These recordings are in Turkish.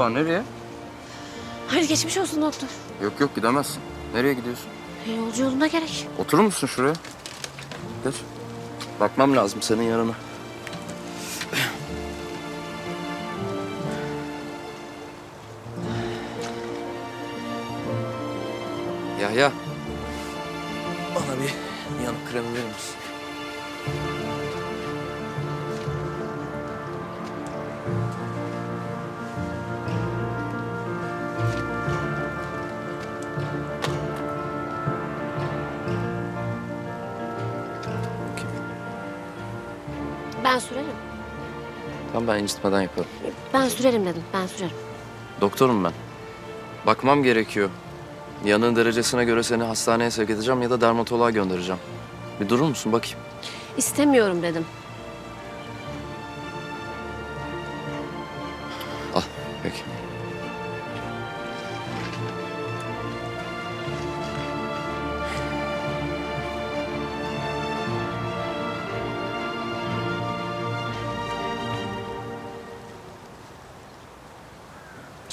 Hoppa nereye? Hadi geçmiş olsun doktor. Yok yok gidemezsin. Nereye gidiyorsun? E, yolcu yolunda gerek. Oturur musun şuraya? Geç. Bakmam lazım senin yanına. Yahya. Bana bir yanık kremi verir misin? Tamam ben incitmeden yaparım. Ben sürerim dedim. Ben sürerim. Doktorum ben. Bakmam gerekiyor. Yanığın derecesine göre seni hastaneye sevk edeceğim ya da dermatoloğa göndereceğim. Bir durur musun bakayım? İstemiyorum dedim.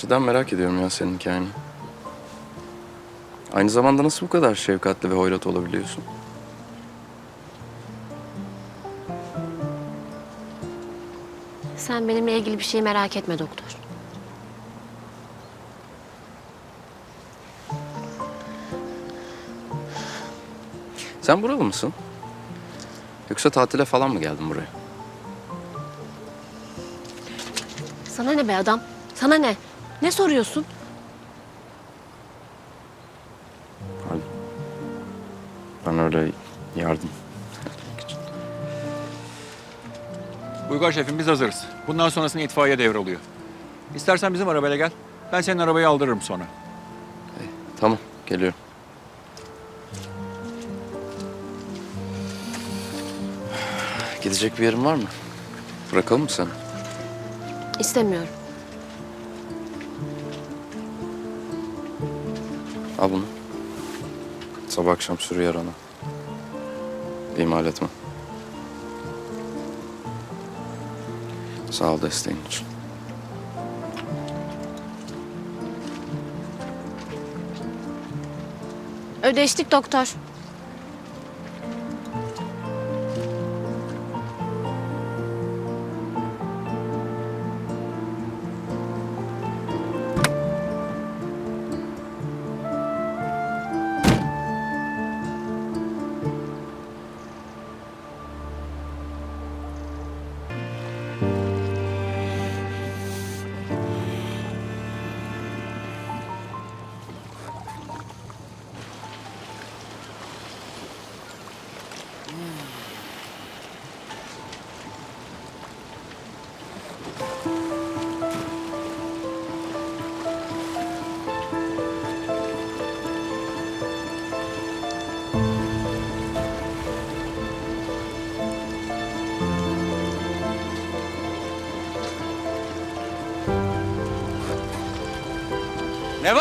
Cidden merak ediyorum ya senin hikayeni. Aynı zamanda nasıl bu kadar şefkatli ve hoyrat olabiliyorsun? Sen benimle ilgili bir şey merak etme doktor. Sen buralı mısın? Yoksa tatile falan mı geldin buraya? Sana ne be adam? Sana ne? Ne soruyorsun? Pardon. Ben öyle yardım. Uygar şefim biz hazırız. Bundan sonrasını itfaiye devralıyor. İstersen bizim arabayla gel. Ben senin arabayı aldırırım sonra. Tamam, geliyorum. Gidecek bir yerin var mı? Bırakalım mı seni? İstemiyorum. Al bunu. Sabah akşam sürü yarana. İhmal etme. Sağ ol desteğin için. Ödeştik doktor. Ne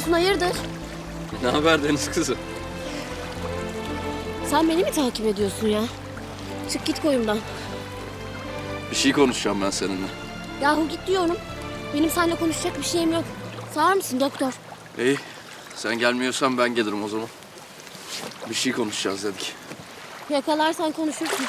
yapıyorsun hayırdır? Ne haber Deniz kızı? Sen beni mi takip ediyorsun ya? Çık git koyumdan. Bir şey konuşacağım ben seninle. Yahu git diyorum. Benim seninle konuşacak bir şeyim yok. Sağır mısın doktor? İyi. Sen gelmiyorsan ben gelirim o zaman. Bir şey konuşacağız dedik. Yakalarsan konuşursun.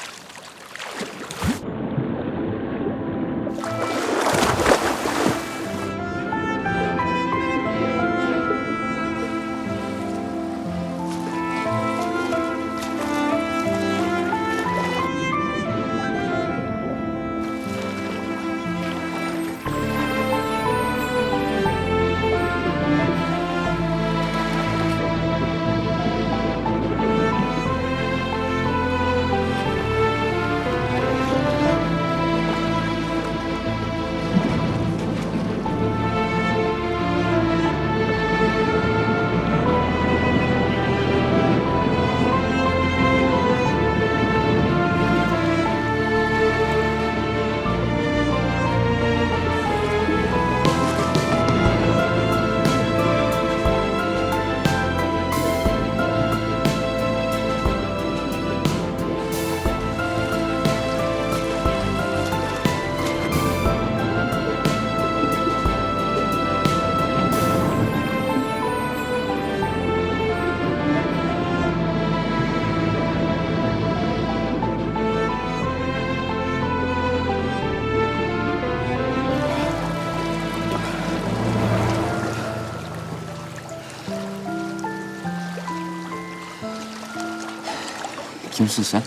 Kimsin sen?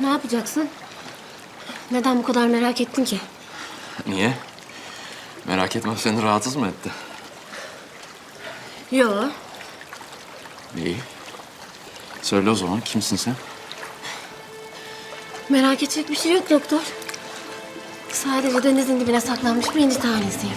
Ne yapacaksın? Neden bu kadar merak ettin ki? Niye? Merak etmem seni rahatsız mı etti? Yo. İyi. Söyle o zaman kimsin sen? Merak edecek bir şey yok doktor. Sadece denizin dibine saklanmış bir inci tanesiyim.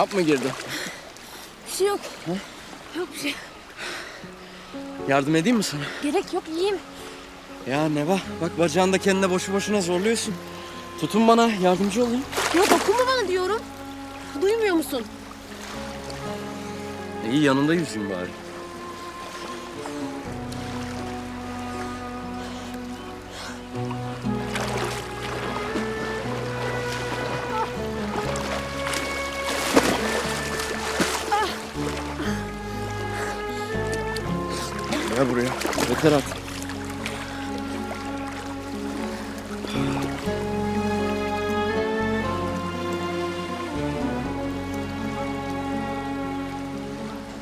Kramp mı girdi? Bir şey yok. Yok bir şey. Yardım edeyim mi sana? Gerek yok iyiyim. Ya Neva bak bacağında kendine boşu boşuna zorluyorsun. Tutun bana yardımcı olayım. Ya dokunma bana diyorum. Duymuyor musun? İyi yanında yüzeyim bari. Gel buraya. Yeter artık.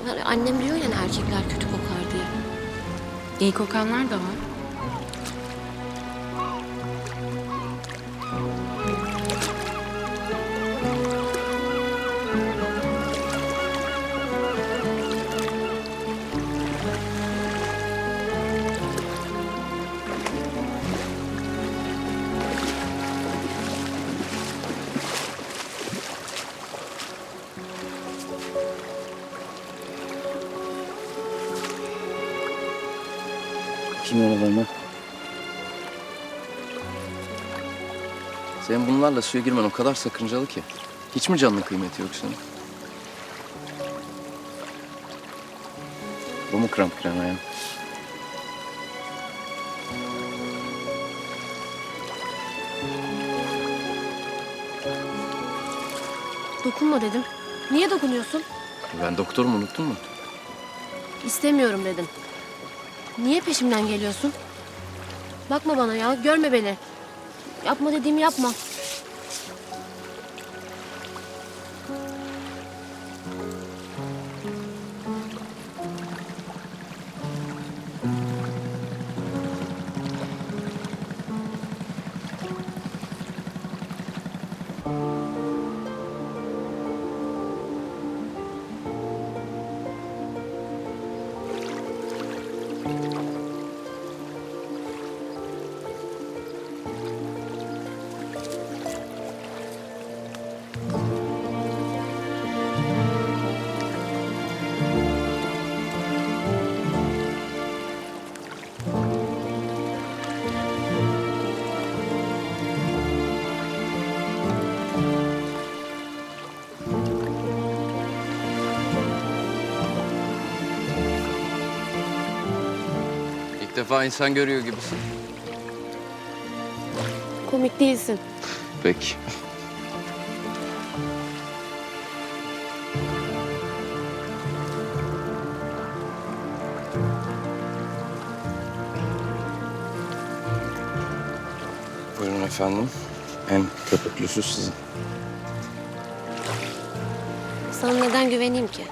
Yani annem diyor ya erkekler kötü kokar diye. İyi kokanlar da var. Senin bunlarla suya girmen o kadar sakıncalı ki. Hiç mi canının kıymeti yok senin? Bu mu kramp giren ayağın? Dokunma dedim. Niye dokunuyorsun? Ben doktorum unuttun mu? İstemiyorum dedim. Niye peşimden geliyorsun? Bakma bana ya, görme beni. Yapma dediğimi yapma. Defa insan görüyor gibisin. Komik değilsin. Peki. Buyurun efendim. En köpüklüsü sizin. Sana neden güveneyim ki?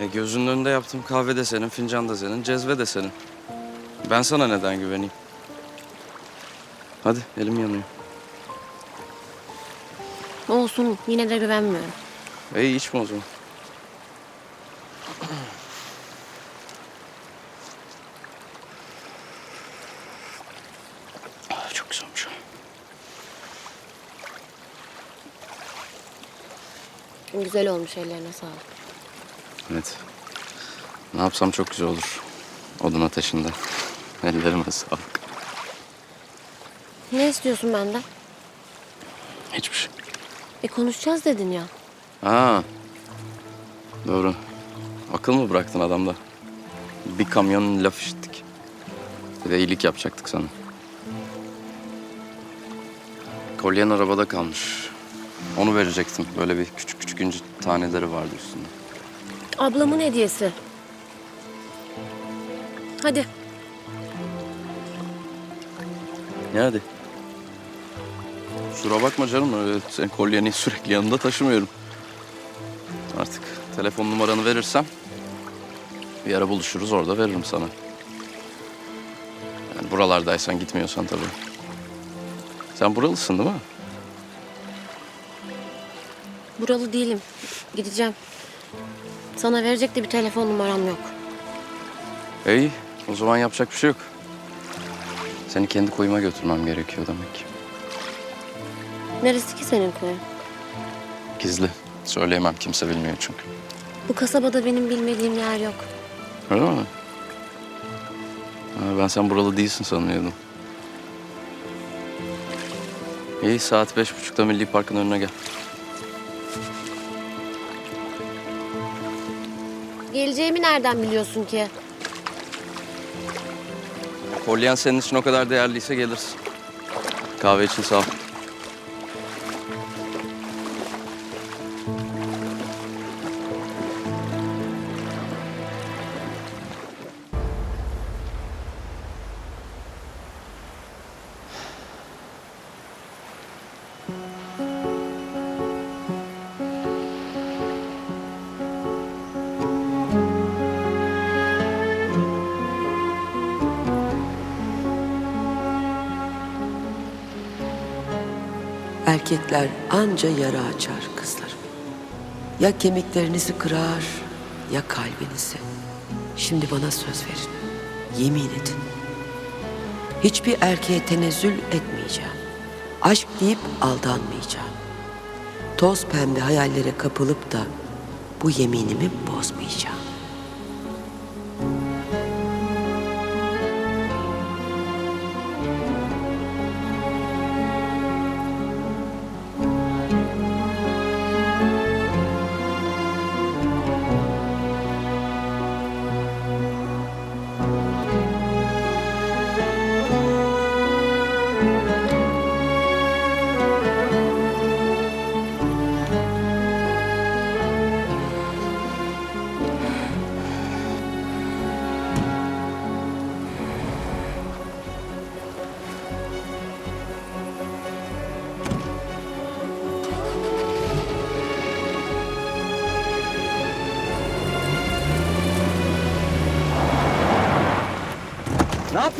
E gözünün önünde yaptığım kahve de senin, fincan da senin, cezve de senin. Ben sana neden güveneyim? Hadi elim yanıyor. Olsun yine de güvenmiyorum. İyi içme o zaman. Ah, Çok güzelmiş. Güzel olmuş ellerine sağlık. Evet. Ne yapsam çok güzel olur. Odun ateşinde. Ellerime sağlık. Ne istiyorsun benden? Hiçbir şey. E konuşacağız dedin ya. Ha. Doğru. Akıl mı bıraktın adamda? Bir kamyon laf işittik. Bir de iyilik yapacaktık sana. Kolyen arabada kalmış. Onu verecektim. Böyle bir küçük küçük inci taneleri vardı üstünde. Ablamın hediyesi. Hadi. Ne hadi? Kusura bakma canım. Öyle sen kolyeni sürekli yanında taşımıyorum. Artık telefon numaranı verirsem bir ara buluşuruz orada veririm sana. Yani buralardaysan gitmiyorsan tabii. Sen buralısın değil mi? Buralı değilim. Gideceğim. Sana verecek de bir telefon numaram yok. İyi. O zaman yapacak bir şey yok. Seni kendi koyuma götürmem gerekiyor demek ki. Neresi ki senin koyun? Gizli. Söyleyemem. Kimse bilmiyor çünkü. Bu kasabada benim bilmediğim yer yok. Öyle mi? Ha, ben sen buralı değilsin sanıyordum. İyi saat beş buçukta Milli Park'ın önüne gel. Geleceğimi nereden biliyorsun ki? Kolyen senin için o kadar değerliyse gelirsin. Kahve için sağ ol. Erkekler anca yara açar kızlarım. Ya kemiklerinizi kırar ya kalbinizi. Şimdi bana söz verin. Yemin edin. Hiçbir erkeğe tenezzül etmeyeceğim. Aşk deyip aldanmayacağım. Toz pembe hayallere kapılıp da bu yeminimi bozmayacağım.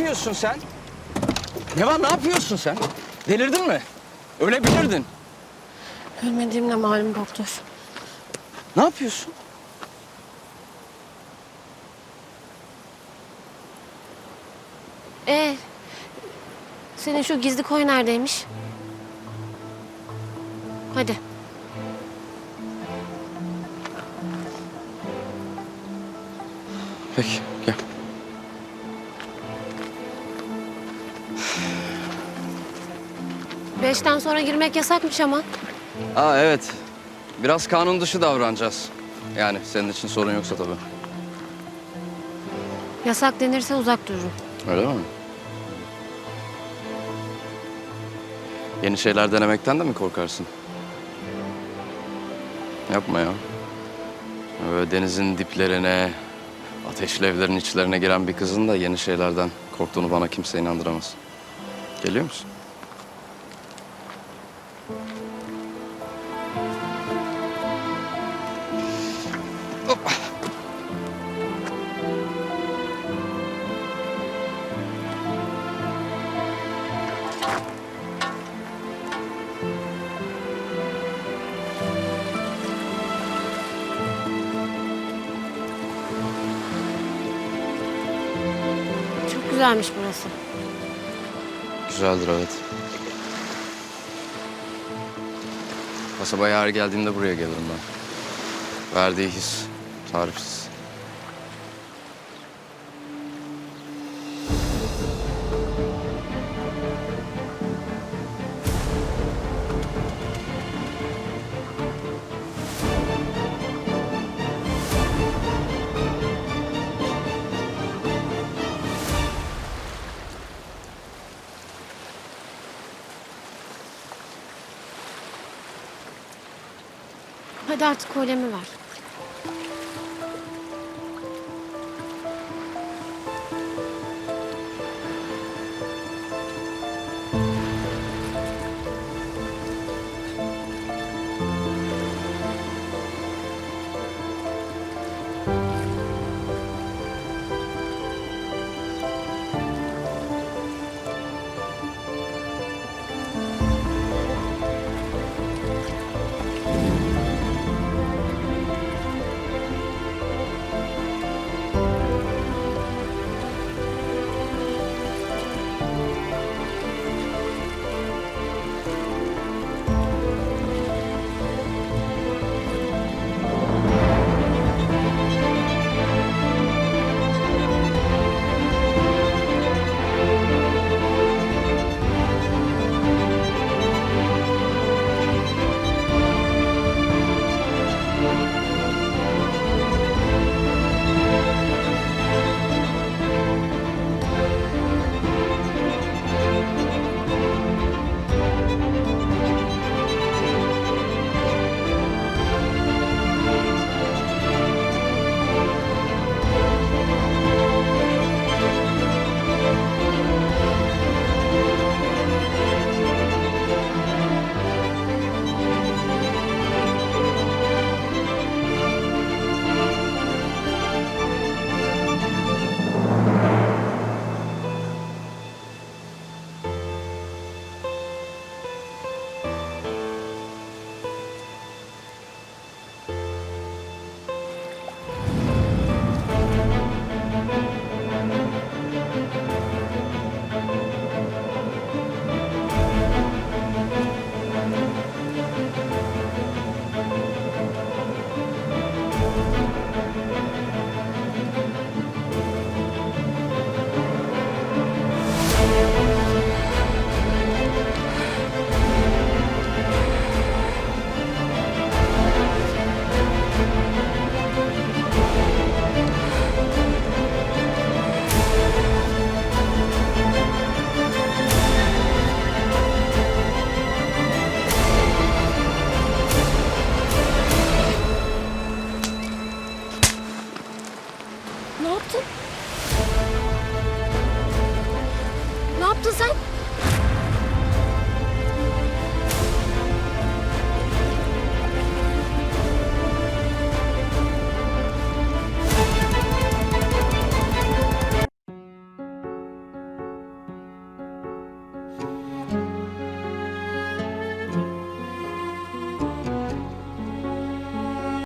Yapıyorsun sen? Ne var ne yapıyorsun sen? Delirdin mi? Ölebilirdin. Ölmediğimle malum doktor. Ne yapıyorsun? Ee, senin şu gizli koy neredeymiş? Hadi. Peki Beşten sonra girmek yasakmış ama. Aa evet. Biraz kanun dışı davranacağız. Yani senin için sorun yoksa tabii. Yasak denirse uzak dururum. Öyle mi? Yeni şeyler denemekten de mi korkarsın? Yapma ya. Böyle denizin diplerine, ateşli evlerin içlerine giren bir kızın da yeni şeylerden korktuğunu bana kimse inandıramaz. Geliyor musun? Güzelmiş burası. Güzeldir evet. Kasabaya her geldiğimde buraya gelirim ben. Verdiği his tarifsiz. Hadi artık kolyemi ver.